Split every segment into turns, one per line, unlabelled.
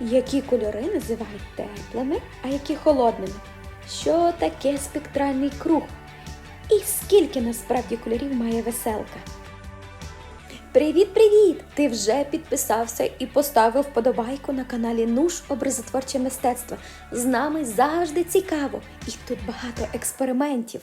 Які кольори називають теплими, а які холодними? Що таке спектральний круг? І скільки насправді кольорів має веселка? Привіт-привіт! Ти вже підписався і поставив вподобайку на каналі Нуш Образотворче мистецтво. З нами завжди цікаво, і тут багато експериментів.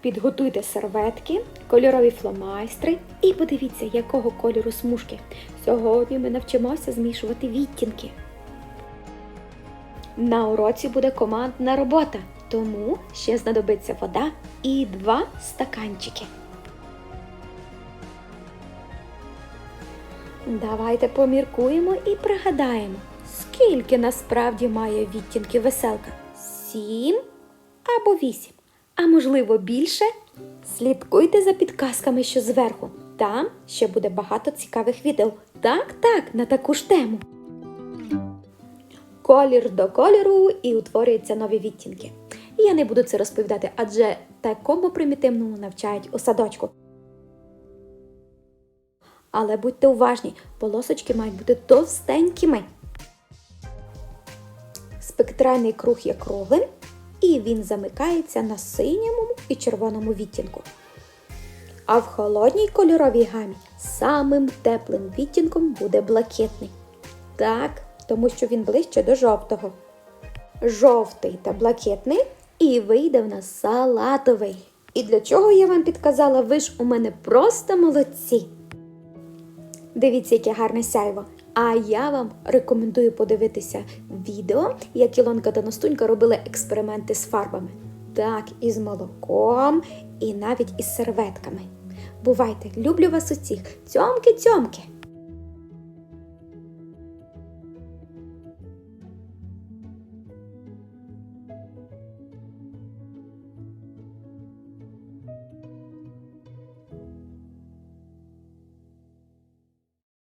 Підготуйте серветки, кольорові фломайстри і подивіться, якого кольору смужки. Сьогодні ми навчимося змішувати відтінки. На уроці буде командна робота, тому ще знадобиться вода і два стаканчики. Давайте поміркуємо і пригадаємо, скільки насправді має відтінки веселка? Сім або вісім, а можливо більше? Слідкуйте за підказками, що зверху. Там ще буде багато цікавих відео. Так, так, на таку ж тему. Колір до кольору і утворюються нові відтінки. Я не буду це розповідати, адже такому примітивному навчають у садочку. Але будьте уважні, полосочки мають бути товстенькими. Спектральний круг є круглим, і він замикається на синьому і червоному відтінку. А в холодній кольоровій гамі самим теплим відтінком буде блакитний. Так, тому що він ближче до жовтого. Жовтий та блакитний, і вийде в нас салатовий. І для чого я вам підказала, ви ж у мене просто молодці. Дивіться, яке гарне сяйво. А я вам рекомендую подивитися відео, як Ілонка та Настунька робили експерименти з фарбами. Так, і з молоком, і навіть із серветками. Бувайте, люблю вас усіх. Цьомки-цьомки!